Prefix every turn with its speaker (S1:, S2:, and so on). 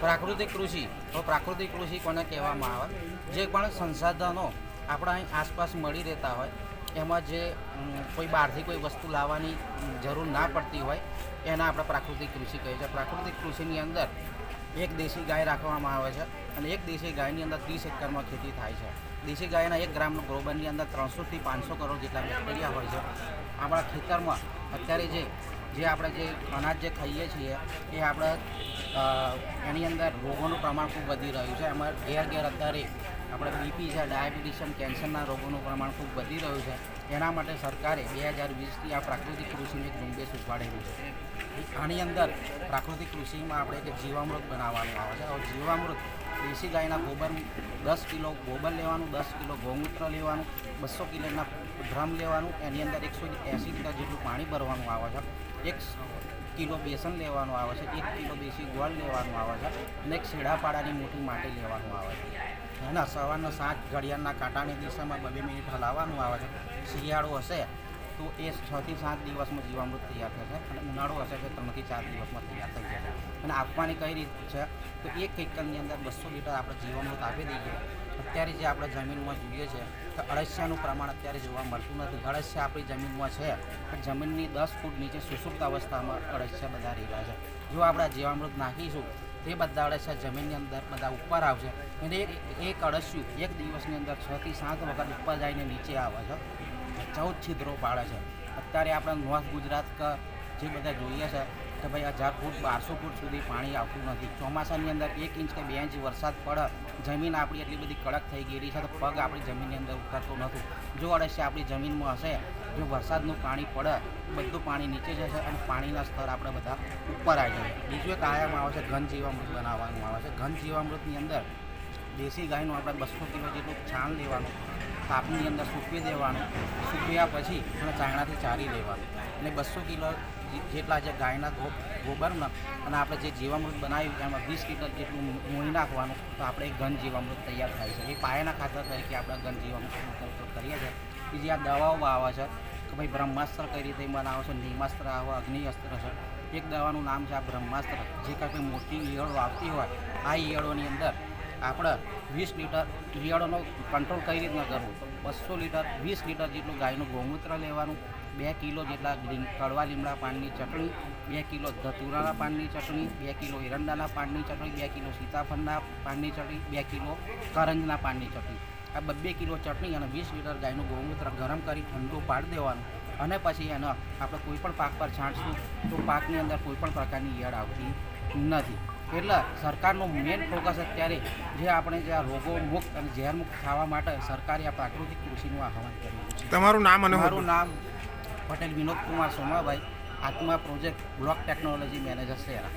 S1: પ્રાકૃતિક કૃષિ તો પ્રાકૃતિક કૃષિ કોને કહેવામાં આવે? જે પણ સંસાધનો આપણા અહીં આસપાસ મળી રહેતા હોય, એમાં જે કોઈ બહારથી કોઈ વસ્તુ લાવવાની જરૂર ના પડતી હોય, એના આપણે પ્રાકૃતિક કૃષિ કહીએ છીએ. પ્રાકૃતિક કૃષિની અંદર એક દેશી ગાય રાખવામાં આવે છે અને એક દેશી ગાયની અંદર ત્રીસ એકરમાં ખેતી થાય છે. દેશી ગાયના એક ગ્રામ ગ્રોબરની અંદર ત્રણસોથી પાંચસો કરોડ જેટલા બેક્ટેરિયા હોય છે. આપણા ખેતરમાં અત્યારે જે જે આપણે જે અનાજ જે ખાઈએ છીએ, એ આપણે એની અંદર રોગોનું પ્રમાણ ખૂબ વધી રહ્યું છે. એમાં ઘેર ઘેર અત્યારે આપણે બીપી છે, ડાયાબિટીસ કેન્સરના રોગોનું પ્રમાણ ખૂબ વધી રહ્યું છે. એના માટે સરકારે બે હજાર વીસથી આ પ્રાકૃતિક કૃષિની એક ઝુંબેશ ઉપાડેલું છે. આની અંદર પ્રાકૃતિક કૃષિમાં આપણે એક જીવામૃત બનાવવાનું આવે છે. જીવામૃત દેશી ગાયના ગોબર દસ કિલો ગોબર લેવાનું, દસ કિલો ગૌમૂત્ર લેવાનું, બસો કિલોના ડ્રમ લેવાનું, એની અંદર એકસો એંસી લીટર જેટલું પાણી ભરવાનું આવે છે. એક કિલો બેસન લેવાનું આવે છે, એક કિલો દેશી ગોળ લેવાનું આવે છે અને એક શેડાપાડાની મોટી માટી લેવાનું આવે છે. એના સવારના સાત ઘડિયાળના કાંટાની દિશામાં બે બે મિનિટ હલાવવાનું આવે છે. શિયાળો હશે તો એ છથી સાત દિવસમાં જીવામૃત તૈયાર થશે અને ઉનાળો હશે તો ત્રણથી ચાર દિવસમાં તૈયાર થઈ જશે. અને આપવાની કઈ રીત છે? તો એક એકરની અંદર બસો લીટર આપણે જીવામૃત આપી દઈએ. અત્યારે જે આપણે જમીનમાં જોઈએ છે, તો અળસિયાનું પ્રમાણ અત્યારે જોવા મળતું નથી. અળસિયા આપણી જમીનમાં છે, પણ જમીનની દસ ફૂટ નીચે સુસુપ્ત અવસ્થામાં અળસિયા બધા રહેલા છે. જો આપણે જીવામૃત નાખીશું, તે બધા અળસિયા જમીનની અંદર બધા ઉપર આવશે અને એક અળસિયું એક દિવસની અંદર છથી સાત વખત ઉપર જઈને નીચે આવે છે. ચૌદ છિદ્રો પાડે છે. અત્યારે આપણે નોર્થ ગુજરાત જે બધા જોઈએ છે કે ભાઈ હજાર ફૂટ બારસો ફૂટ સુધી પાણી આવતું નથી. ચોમાસાની અંદર એક ઇંચ કે બે ઇંચ વરસાદ પડે, જમીન આપણી એટલી બધી કડક થઈ ગયેલી છે તો પગ આપણી જમીનની અંદર ઉતરતો નથી. જો અડશે આપણી જમીનમાં હશે, જો વરસાદનું પાણી પડે, બધું પાણી નીચે જશે અને પાણીના સ્તર આપણે બધા ઉપર આવી જાય બીજું એક આયામ આવે છે, ઘન જીવામૃત બનાવવાનું આવે છે. ઘન જીવામૃતની અંદર દેશી ગાયનું આપણે બસો કિલો જેટલું છાણ લેવાનું, તાપની અંદર સૂકવી દેવાનું, સૂકવ્યા પછી અને ચાંગણાથી ચારી લેવાનું. અને બસો કિલો જેટલા જે ગાયના ગોબરના અને આપણે જે જીવામૃત બનાવ્યું, એમાં વીસ લીટર જેટલું મોઈ નાખવાનું, તો આપણે ઘન જીવામૃત તૈયાર થાય છે. એ પાયાના ખાતર તરીકે આપણે ઘન જીવામૃતનો ઉપયોગ કરીએ છીએ. બીજી આ દવાઓ આવે છે કે ભાઈ બ્રહ્માસ્ત્ર કઈ રીતે બનાવો છો, નિમાસ્ત્ર આવે અગ્નિ અસ્ત્ર છે, એક દવાનું નામ છે આ બ્રહ્માસ્ત્ર. જે કાંઈ મોટી ઈયળો આવતી હોય, આ ઈયળોની અંદર આપણે વીસ લીટર ઈયળોનો કંટ્રોલ કઈ રીતના કરવું? બસો લીટર, વીસ લીટર જેટલું ગાયનું ગૌમૂત્ર લેવાનું, બે કિલો જેટલા કડવા લીમડા પાનની ચટણી, બે કિલો ધતુરાના પાનની ચટણી, બે કિલો એરંડાના પાનની ચટણી, બે કિલો સીતાફળના પાનની ચટણી, બે કિલો કરંજના પાનની ચટણી. આ બબ્બે કિલો ચટણી અને વીસ લીટર ગાયનું ગૌમૂત્ર ગરમ કરી ઠંડુ પાડી દેવાનું અને પછી એનો આપણે કોઈ પણ પાક પર છાંટશું તો પાકની અંદર કોઈ પણ પ્રકારની ઈયળ આવતી નથી. એટલે સરકારનો મેઇન ફોકસ અત્યારે જે આપણે જે આ રોગો મુક્ત અને ઝેર મુક્ત થવા માટે સરકારે આ પ્રાકૃતિક કૃષિનું આહવાન કર્યું છે.
S2: તમારું નામ અને
S1: મારું નામ Patel Vinod Kumar Somabhai. ATMA project block technology manager Shehera